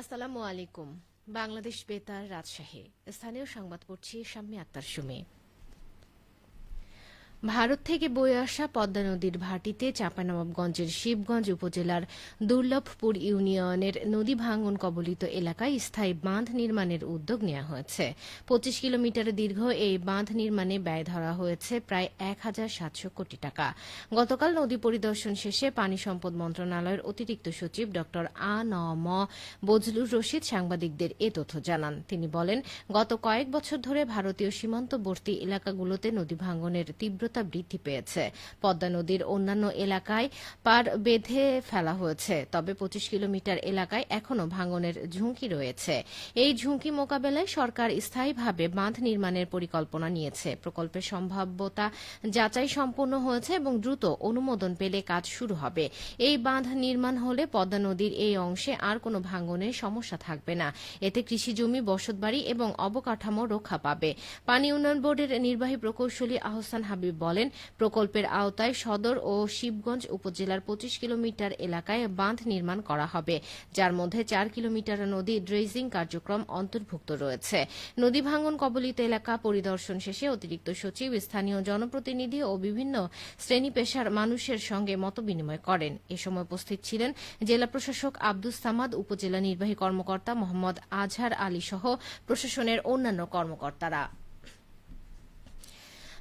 আসসালামু আলাইকুম। বাংলাদেশ বেতার রাজশাহী। স্থানীয় সংবাদ পড়ছি শাম্মী আক্তার সুমি। ভারত থেকে বয়ে আসা পদ্মা নদীর ভাটিতে চাঁপানবাবগঞ্জের শিবগঞ্জ উপজেলার দুর্লভপুর ইউনিয়নের নদী ভাঙন কবলিত এলাকায় স্থায়ী বাঁধ নির্মাণের উদ্যোগ নেওয়া হয়েছে। পঁচিশ কিলোমিটার দীর্ঘ এই বাঁধ নির্মাণে ব্যয় ধরা হয়েছে প্রায় এক হাজার সাতশো কোটি টাকা। গতকাল নদী পরিদর্শন শেষে পানি সম্পদ মন্ত্রণালয়ের অতিরিক্ত সচিব ড আ ন ম বজলুর রশিদ সাংবাদিকদের এ তথ্য জানান। তিনি বলেন, গত কয়েক বছর ধরে ভারতীয় সীমান্তবর্তী এলাকাগুলোতে নদী ভাঙনের তীব্রতা বৃদ্ধি পেয়েছে। পদ্মা নদীর অন্যান্য এলাকায় পার বেঁধে ফেলা হয়েছে, তবে পঁচিশ কিলোমিটার এলাকায় এখনও ভাঙনের ঝুঁকি রয়েছে। এই ঝুঁকি মোকাবেলায় সরকার স্থায়ীভাবে বাঁধ নির্মাণের পরিকল্পনা নিয়েছে। প্রকল্পের সম্ভাব্যতা যাচাই সম্পন্ন হয়েছে এবং দ্রুত অনুমোদন পেলে কাজ শুরু হবে। এই বাঁধ নির্মাণ হলে পদ্মা নদীর এই অংশে আর কোনো ভাঙনের সমস্যা থাকবে না। এতে কৃষিজমি বসতবাড়ি এবং অবকাঠামো রক্ষা পাবে। পানি উন্নয়ন বোর্ডের নির্বাহী প্রকৌশলী আহসান হাবিব বলেন, প্রকল্পের আওতায় সদর ও শিবগঞ্জ উপজেলার পঁচিশ কিলোমিটার এলাকায় বাঁধ নির্মাণ করা হবে। যার মধ্যে চার কিলোমিটার নদী ড্রেজিং কার্যক্রম অন্তর্ভুক্ত রয়েছে। নদী ভাঙন কবলিত এলাকা পরিদর্শন শেষে অতিরিক্ত সচিব, স্থানীয় জনপ্রতিনিধি ও বিভিন্ন শ্রেণি পেশার মানুষের সঙ্গে মতবিনিময় করেন। এ সময় উপস্থিত ছিলেন জেলা প্রশাসক আব্দুস সামাদ, উপজেলা নির্বাহী কর্মকর্তা মোহাম্মদ আজহার আলী সহ প্রশাসনের অন্যান্য কর্মকর্তারা।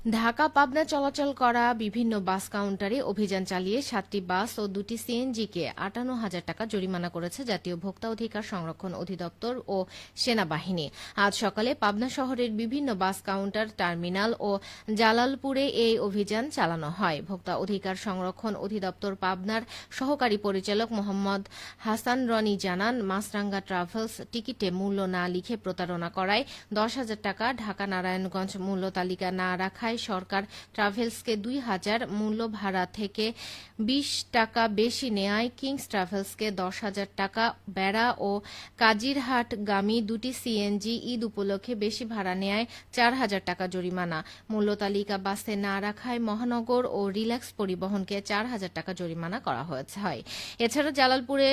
ঢাকা, পাবনা চলাচল করা বিভিন্ন বাস কাউন্টারে অভিযান চালিয়ে সাতটি বাস ও দুটি সিএনজিকে আটান্ন হাজার টাকা জরিমানা করেছে জাতীয় ভোক্তা অধিকার সংরক্ষণ অধিদপ্তর ও সেনাবাহিনী। আজ সকালে পাবনা শহরের বিভিন্ন বাস কাউন্টার, টার্মিনাল ও জালালপুরে এই অভিযান চালানো হয়। ভোক্তা অধিকার সংরক্ষণ অধিদপ্তর পাবনার সহকারী পরিচালক মোহাম্মদ হাসান রনি জানান মাসরাঙ্গা ট্রাভেলস টিকিটে মূল্য না লিখে প্রতারণা করায় দশ হাজার টাকা ঢাকা নারায়ণগঞ্জ মূল্য তালিকা না রাখায় সরকার ট্রাভেলসকে দুই হাজার মূল্য ভাড়া থেকে বিশ টাকা বেশি নেয়। কিংস ট্রাভেলসকে দশ হাজার টাকা বেড়া ও কাজিরহাট গামী দুটি সিএনজি ঈদ উপলক্ষে বেশি ভাড়া নেয় চার হাজার টাকা জরিমানা। মূল্য তালিকা বাসে না রাখায় মহানগর ও রিল্যাক্স পরিবহনকে চার হাজার টাকা জরিমানা করা হয়েছে। হয়। এছাড়া জালালপুরে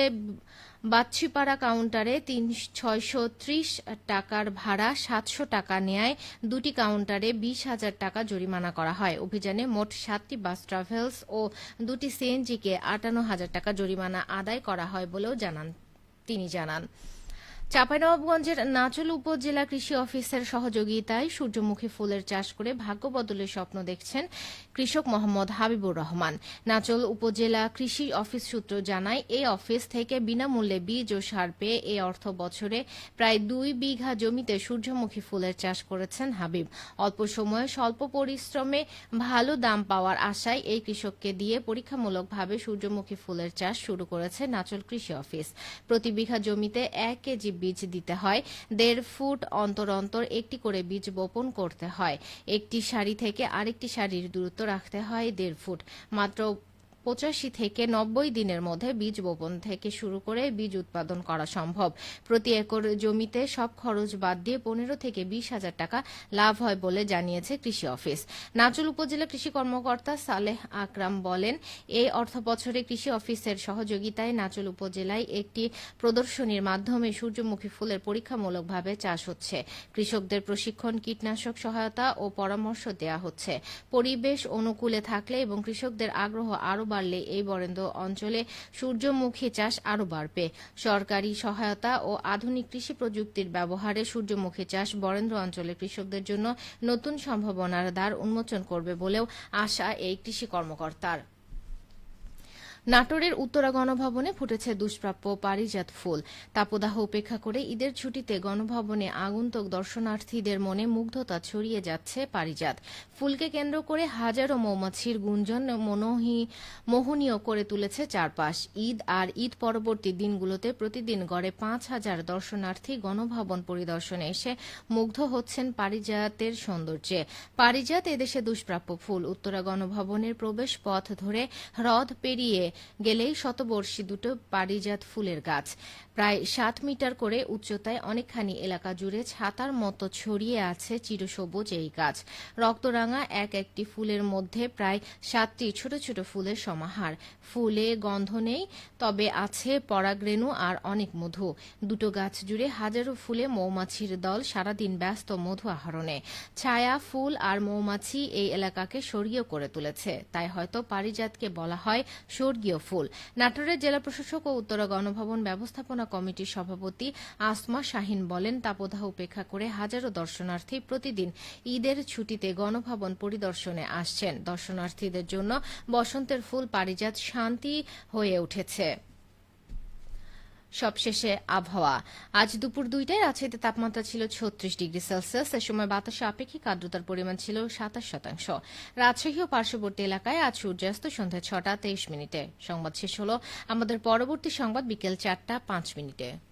বাচ্চিপাড়া কাউন্টারে তিন, ছয়শো ত্রিশ টাকার ভাড়া, সাতশো টাকা নেয় দুটি কাউন্টারে বিশ হাজার টাকা জরিমানা করা হয়। অভিযানে মোট সাতটি বাস ট্রাভেলস ও দুটি সিএনজিকে আটান্ন হাজার টাকা জরিমানা আদায় করা হয় বলেও জানান তিনি জানান। চাঁপাইনবাবগঞ্জের নাচল উপজেলা কৃষি অফিসের সহযোগিতায় সূর্যমুখী ফুলের চাষ করে ভাগ্য বদলের স্বপ্ন দেখছেন কৃষক মোহাম্মদ হাবিবুর রহমান। নাচল উপজেলা কৃষি অফিস সূত্র জানায়, এই অফিস থেকে বিনামূল্যে বীজ ও সার পেয়ে এই অর্থ বছরে প্রায় দুই বিঘা জমিতে সূর্যমুখী ফুলের চাষ করেছেন হাবিব। অল্প সময়ে স্বল্প পরিশ্রমে ভালো দাম পাওয়ার আশায় এই কৃষককে দিয়ে পরীক্ষামূলকভাবে সূর্যমুখী ফুলের চাষ শুরু করেছে নাচল কৃষি অফিস। প্রতি বিঘা জমিতে এক কেজি বীজ দিতে হয়। দেড় ফুট অন্তর অন্তর একটি করে বীজ বপন করতে হয়। একটি সারি থেকে আরেকটি সারির দূরত্ব রাখতে হয় দেড় ফুট। মাত্র পঁচাশি থেকে নব্বই দিনের মধ্যে বীজ বপন থেকে শুরু করে বীজ উৎপাদন করা সম্ভব। প্রতি একর জমিতে সব খরচ বাদ দিয়ে পনেরো থেকে বিশ হাজার টাকা লাভ হয় বলে জানিয়েছে কৃষি অফিস। নাচুল উপজেলা কৃষি কর্মকর্তা সালেহ আকরাম বলেন এই অর্থ বছরে কৃষি অফিসের সহযোগিতায় নাচুল উপজেলায় একটি প্রদর্শনীর মাধ্যমে সূর্যমুখী ফুলের পরীক্ষামূলকভাবে চাষ হচ্ছে। কৃষকদের প্রশিক্ষণ, কীটনাশক সহায়তা ও পরামর্শ দেওয়া হচ্ছে। পরিবেশ অনুকূলে থাকলে এবং কৃষকদের আগ্রহ আরও বাড়লে এই বরেন্দ্র অঞ্চলে সূর্যমুখী চাষ আরও বাড়বে। সরকারি সহায়তা ও আধুনিক কৃষি প্রযুক্তির ব্যবহারে সূর্যমুখী চাষ বরেন্দ্র অঞ্চলের কৃষকদের জন্য নতুন সম্ভাবনার দ্বার উন্মোচন করবে বলেও আশা এই কৃষি কর্মকর্তার। নাটোরের উত্তরা গণভবনে ফুটেছে দুষ্প্রাপ্য পারিজাত ফুল। তাপদাহ উপেক্ষা করে ঈদের ছুটিতে গণভবনে আগন্তুক দর্শনার্থীদের মনে মুগ্ধতা ছড়িয়ে যাচ্ছে পারিজাত। ফুলকে কেন্দ্র করে হাজারো মৌমাছির গুঞ্জন মোহনীয় করে তুলেছে চারপাশ। ঈদ আর ঈদ পরবর্তী দিনগুলোতে প্রতিদিন গড়ে পাঁচ হাজার দর্শনার্থী গণভবন পরিদর্শনে এসে মুগ্ধ হচ্ছেন পারিজাতের সৌন্দর্যে। পারিজাত এদেশে দুষ্প্রাপ্য ফুল। উত্তরা গণভবনের প্রবেশ পথ ধরে হ্রদ পেরিয়ে গেলেই শতবর্ষী দুটো পারিজাত ফুলের গাছ। প্রায় সাত মিটার করে উচ্চতায় অনেকখানি এলাকা জুড়ে ছাতার মতো ছড়িয়ে আছে চিরসবুজ এই গাছ। রক্তরাঙা এক একটি ফুলের মধ্যে প্রায় সাতটি ছোট ছোট ফুলের সমাহার। ফুলে গন্ধ নেই, তবে আছে পরাগরেণু আর অনেক মধু। দুটো গাছ জুড়ে হাজারো ফুলে মৌমাছির দল সারাদিন ব্যস্ত মধু আহরণে। ছায়া ফুল আর মৌমাছি এই এলাকাকে স্বর্গীয় করে তুলেছে। তাই হয়তো পারিজাতকে বলা হয় স্বর্গীয় ফুল। নাটোরের জেলা প্রশাসক ও উত্তরা গণভবন ব্যবস্থাপনা কমিটির সভাপতি আসমা শাহিন বলেন, তাপদাহ উপেক্ষা করে হাজারো দর্শনার্থী প্রতিদিন ঈদের ছুটিতে গণভবন পরিদর্শনে আসছেন। দর্শনার্থীদের জন্য বসন্তের ফুল, পারিজাত শান্তি হয়ে উঠেছে। সবশেষে আবহাওয়া। আজ দুপুর দুইটায় রাজশাহীতে তাপমাত্রা ছিল ছত্রিশ ডিগ্রি সেলসিয়াস। এ সময় বাতাসে আপেক্ষিক আর্দ্রতার পরিমাণ ছিল সাতাশ শতাংশ। রাজশাহী ও পার্শ্ববর্তী এলাকায় আজ সূর্যাস্ত সন্ধ্যা ছটা তেইশ মিনিটে। সংবাদ শেষ হল আমাদের পরবর্তী সংবাদ বিকেল চারটা পাঁচ মিনিটে।